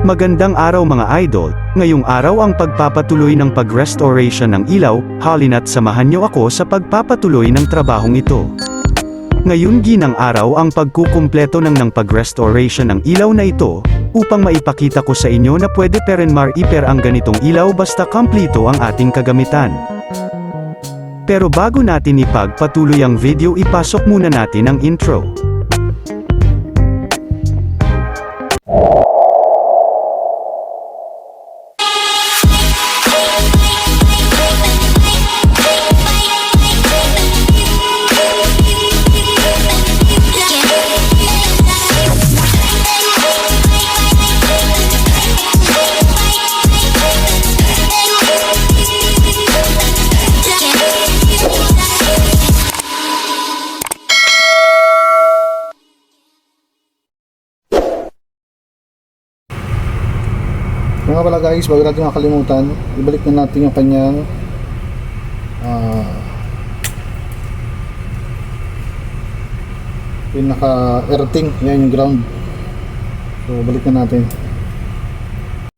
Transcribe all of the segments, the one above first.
Magandang araw mga idol, ngayong araw ang pagpapatuloy ng pag-restoration ng ilaw, halina't samahan niyo ako sa pagpapatuloy ng trabahong ito. Ngayon ginang araw ang pagkukumpleto ng ng pag-restoration ng ilaw na ito, upang maipakita ko sa inyo na pwede pa rin mar-iper ang ganitong ilaw basta kompleto ang ating kagamitan. Pero bago natin ipagpatuloy ang video ipasok muna natin ang intro. Mga pala guys, bago natin makalimutan, ibalik na natin yung kanyang ah, pinaka-earthing, yan yung ground. So, balik na natin.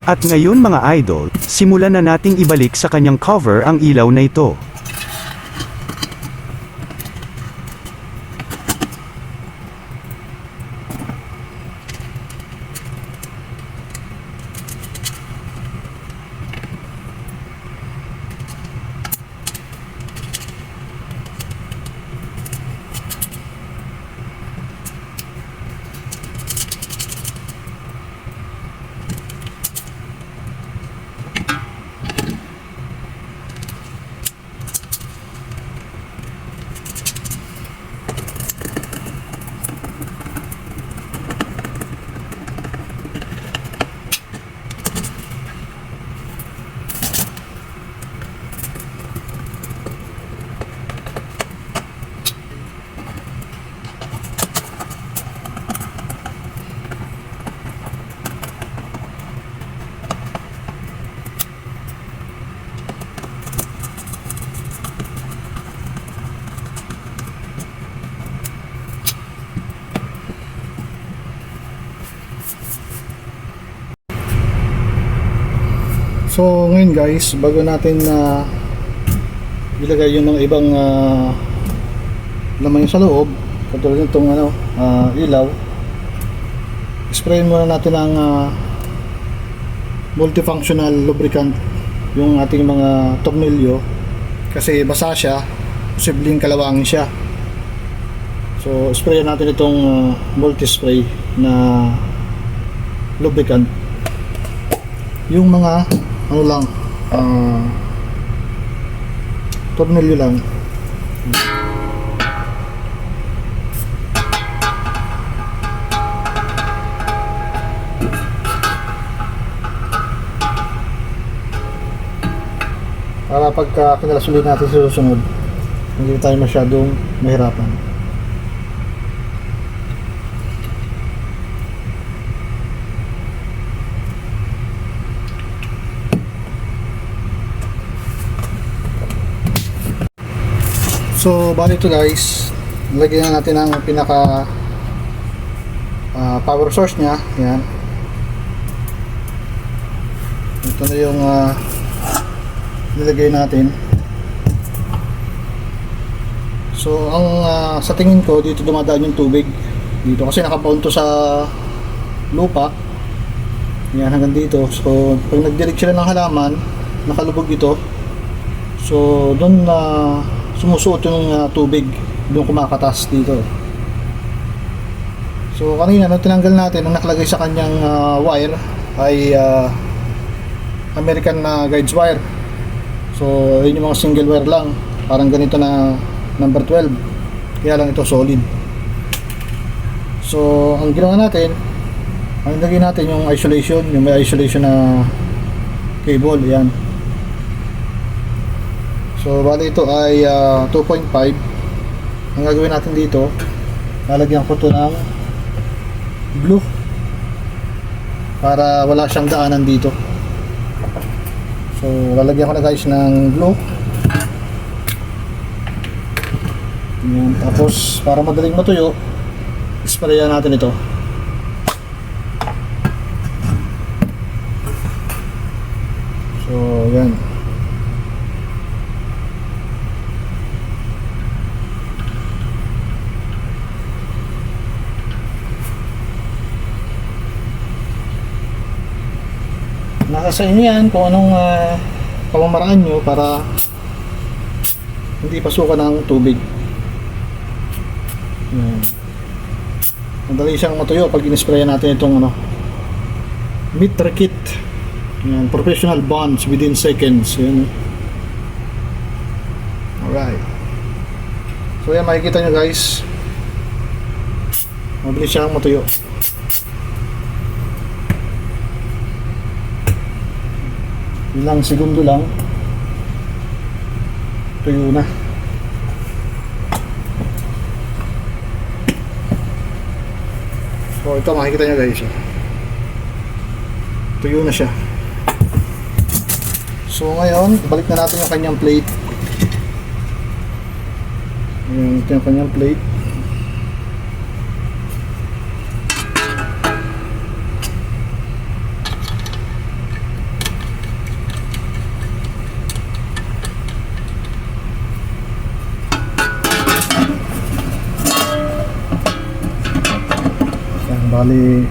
At ngayon mga idol, simulan na nating ibalik sa kanyang cover ang ilaw na ito. So, ngayon guys, bago natin na ilagay yung mga ibang ah, laman sa loob, katulad nitong ano, ah, ilaw, sprayin muna natin ang ah, multifunctional lubricant yung ating mga tornilyo kasi basa siya posibleng kalawangin siya. So sprayan natin itong ah, multi-spray na lubricant. Yung mga ano lang ah tornilyo lang. Para pagka kinalasulit natin sa susunod hindi tayo masyadong mahirapan so bali ito guys lagyan na natin ang pinaka ah, power source nya yan ito na yung ah, nilagay natin. So ang ah, sa tingin ko dito dumadaan yung tubig. Dito kasi nakabound to sa lupa. Yan hanggang dito. So pag nagdirect sila ng halaman nakalubog ito so doon na sumusuot yung ah, tubig doon kumakatas dito so kanina nung tinanggal natin ang nakalagay sa kanyang ah, wire ay ah, American na guides wire So, yun yung mga single wire lang. Parang ganito na number 12. Kaya lang ito solid. So, ang ginawa natin, ang lagay natin yung isolation, yung may isolation na cable, yan. So, bali ito ay ah, 2.5. Ang gagawin natin dito, lalagyan ko to ng blue para wala siyang daanan dito. So, lalagyan ko na guys ng glue. Yan. Tapos, para madaling matuyo, sprayan natin ito. yan. Sa inyo yan kung anong ah, pamamaraan nyo para hindi pasukan ng tubig. Yan. Madali siyang matuyo pag in-spray natin itong ano, meter kit. Yan, professional bonds within seconds. Yan. Alright. So yan, makikita nyo guys. Mabilis siyang matuyo. Ilang segundo lang. Tuyo na. So ito makikita nyo guys. oh. Tuyo na siya. So ngayon, balik na natin yung kanyang plate. Ito yung kanyang plate. Bali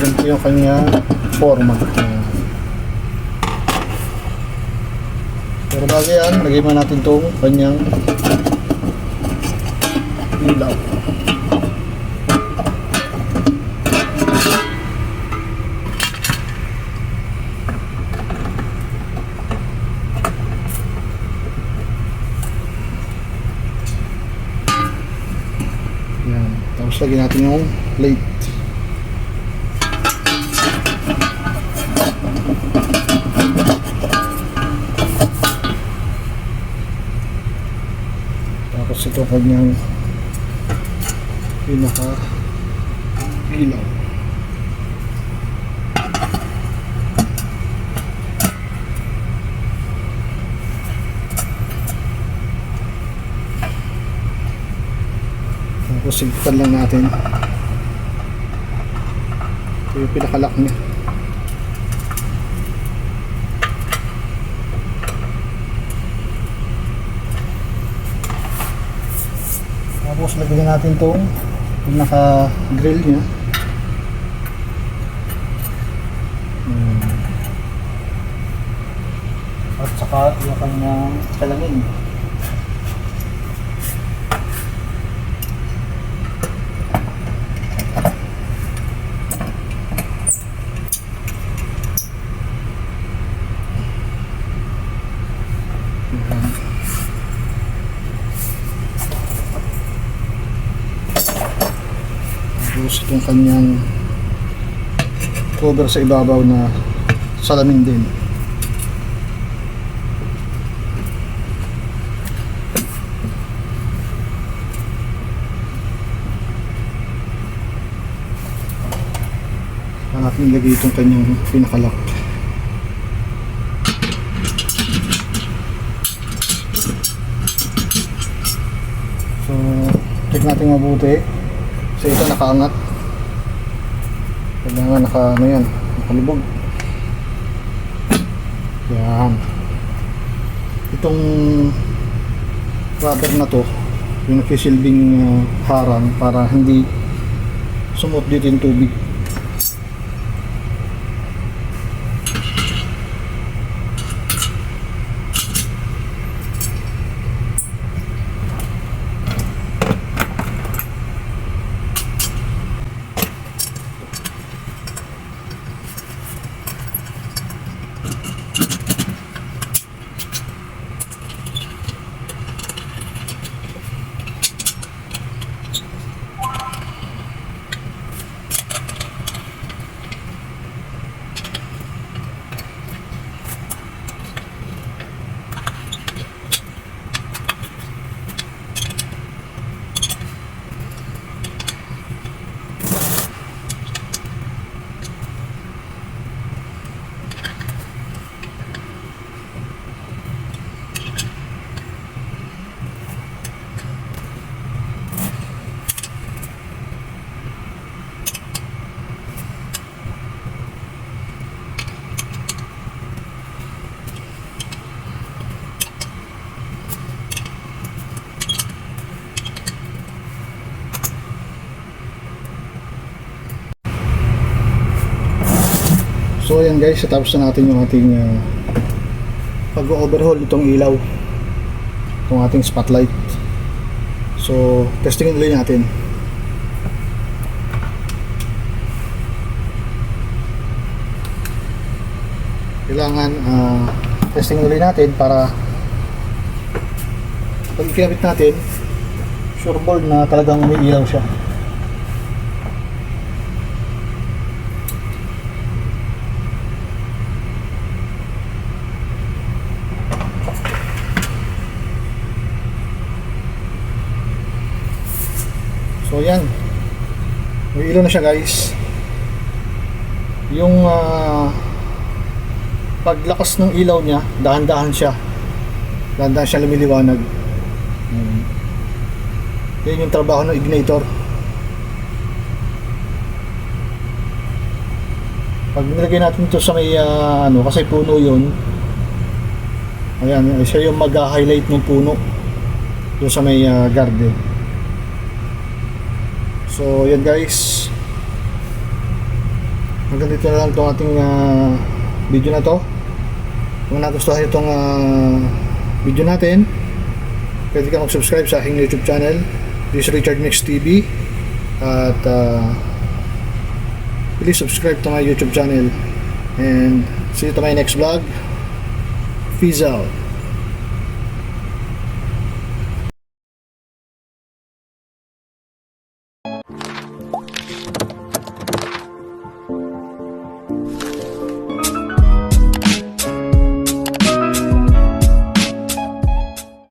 ganito yung kanya forma. Pero bago yan, lagay natin itong kanyang ilaw. Yan. Tapos lagyan natin yung plate. Tapos ito kanyang pinaka ilaw. Tapos sigpan lang natin. Ito yung pinakalock niya. Tapos lagyan natin itong pinaka-grill niya. Hmm. At saka yung kanyang salamin. Ayan. Itong kanyang cover sa ibabaw na salamin din. Saka natin ilagay itong kanyang pinakalock. So, check natin mabuti. Kasi ito nakaangat. Kailangan naka, ano yan, nakalubog. Yan. Itong rubber na to, yung nagsisilbing uh, harang para hindi sumot dito yung tubig. So ayan guys, tapos na natin yung ating uh, pag-overhaul itong ilaw. Itong ating spotlight. So, testingin ulit natin. Kailangan uh, testingin ulit natin para pag natin, sure ball na talagang umiilaw siya. Yan. May ilaw na siya guys. Yung ah, paglakas ng ilaw niya, dahan-dahan siya. Dahan-dahan siya lumiliwanag. Mm. Yan yung trabaho ng ignitor. Pag nilagay natin ito sa may ah, ano, kasi puno yun. Ayan, siya yung mag-highlight ng puno. Doon sa may ah, garden. So, yan guys. Hanggang dito na lang itong ating ah, video na to. Kung nagustuhan itong ah, video natin, pwede ka mag-subscribe sa aking YouTube channel. This is Richard Mix TV. At ah, please subscribe to my YouTube channel. And see you to my next vlog. Peace out.